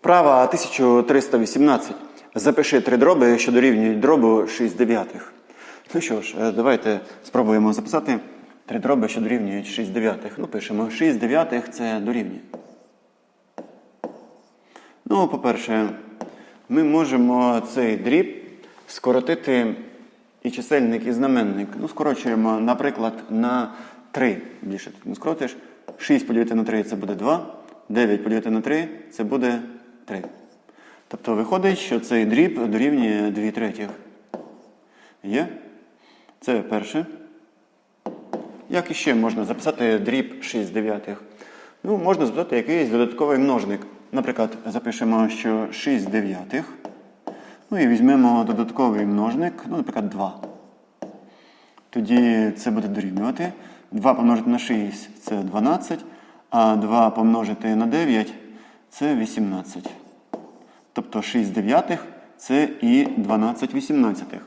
Вправа 1318. Запиши три дроби, що дорівнюють дробу 6 дев'ятих. Ну що ж, е, давайте спробуємо записати три дроби, що дорівнюють 6 дев'ятих. Ну, пишемо 6 дев'ятих це дорівнює. Ну, по-перше, ми можемо цей дріб скоротити і чисельник, і знаменник. Ну, скорочуємо, наприклад, на 3. Більше тут не скоротиш. 6 поділити на 3 це буде 2. 9 поділити на 3 це буде 3. Тобто виходить, що цей дріб дорівнює 2 третіх. Є? Це перше. Як іще можна записати дріб 6 дев'ятих? Ну, можна записати якийсь додатковий множник. Наприклад, запишемо, що 6 дев'ятих. Ну і візьмемо додатковий множник, ну, наприклад, 2. Тоді це буде дорівнювати. 2 помножити на 6 це 12, а 2 помножити на 9 це 18. Тобто 6 дев'ятих це і 12 вісімнадцятих.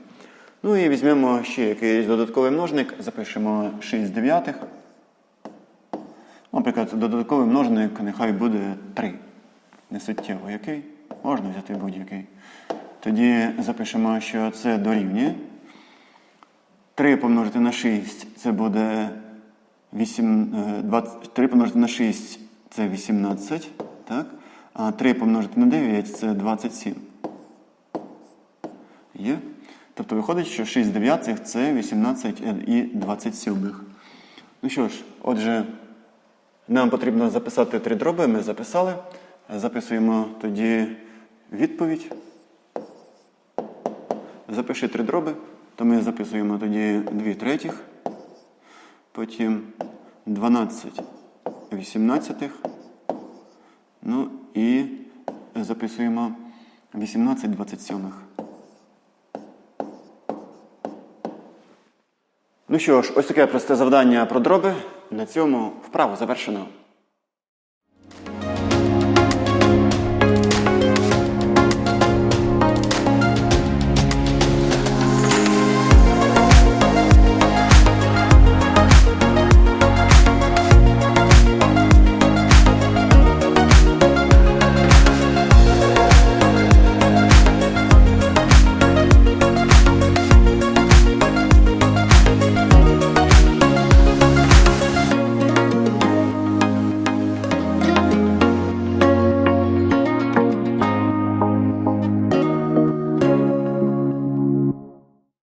Ну і візьмемо ще якийсь додатковий множник, запишемо 6 дев'ятих. Наприклад, додатковий множник нехай буде 3. Не суттєво який. Можна взяти будь-який. Тоді запишемо, що це дорівнює. 3 помножити на 6 це буде 8, е, 20, 3 помножити на 6 це 18. Так? А 3 помножити на 9 це 27. Є? Тобто виходить, що 6 дев'ятих це 18 і 27. Ну що ж, отже, нам потрібно записати три дроби, ми записали. Записуємо тоді відповідь. Запиши три дроби, то ми записуємо тоді 2 третіх, потім 12 вісімнадцятих, ну і записуємо 18 27. Ну що ж, ось таке просте завдання про дроби. На цьому вправу завершено.